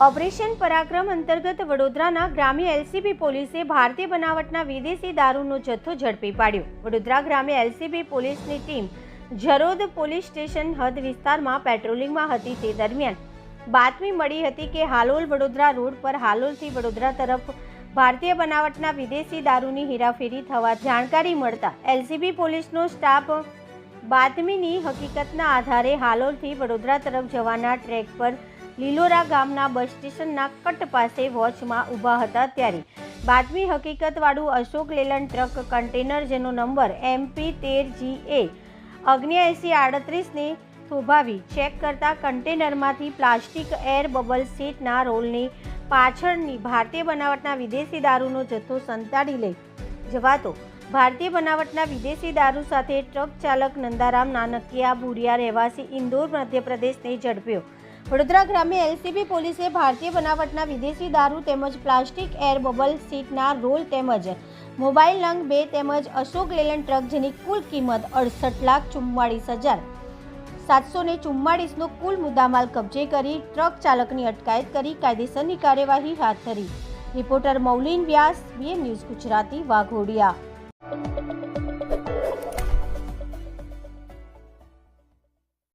Operation પરાક્રમ અંતર્ગત વડોદરાના ગ્રામ્ય એલસીબી પોલીસે ભારતીય બનાવટના વિદેશી દારૂનો જથ્થો ઝડપી પાડ્યો. વડોદરા ગ્રામ્ય એલસીબી પોલીસની ટીમ જરોદ પોલીસ સ્ટેશન હદ વિસ્તારમાં પેટ્રોલિંગમાં હતી તે દરમિયાન. બાતમી મળી હતી કે હાલોલ વડોદરા રોડ પર હાલોલથી વડોદરા તરફ ભારતીય બનાવટના વિદેશી દારૂની હેરાફેરી થવા જાણકારી મળતા એલસીબી પોલીસનો સ્ટાફ બાતમીની હકીકતના આધારે હાલોલથી વડોદરા તરફ જવાના ટ્રેક પર લીલોરા ગામના બસ સ્ટેશનના કટ પાસે વોચમાં ઊભા હતા ત્યારે. બાતમી હકીકતવાળું અશોક લેલન ટ્રક કન્ટેનર જેનો નંબર એમપી તેર જી એ અગ્નિયાએંસી આડત્રીસને થોભાવી ચેક કરતા કન્ટેનરમાંથી પ્લાસ્ટિક એર બબલ સીટના રોલની પાછળની ભારતીય બનાવટના વિદેશી દારૂનો જથ્થો સંતાડી લઈ જવાતો, ભારતીય બનાવટના વિદેશી દારૂ સાથે ટ્રક ચાલક નંદારામ નાનકિયા ભૂરિયા રહેવાસી ઇન્દોર મધ્યપ્રદેશને ઝડપ્યો. વડોદરા ગ્રામે એલસીબી પોલીસે ભારતીય બનાવટના વિદેશી દારૂ તેમજ પ્લાસ્ટિક એર બબલ સીટના રોલ તેમજ મોબાઈલ નંગ બે તેમજ અશોક લેલન ટ્રક જેની કુલ કિંમત અડસઠ લાખ ચુમ્માળીસ હજાર સાતસો ને ચુમ્માળીસનો કુલ મુદ્દામાલ કબજે કરી ટ્રક ચાલકની અટકાયત કરી કાયદેસરની કાર્યવાહી હાથ ધરી. Reporter Maulin Vyas BN news Gujarati, Waghodia.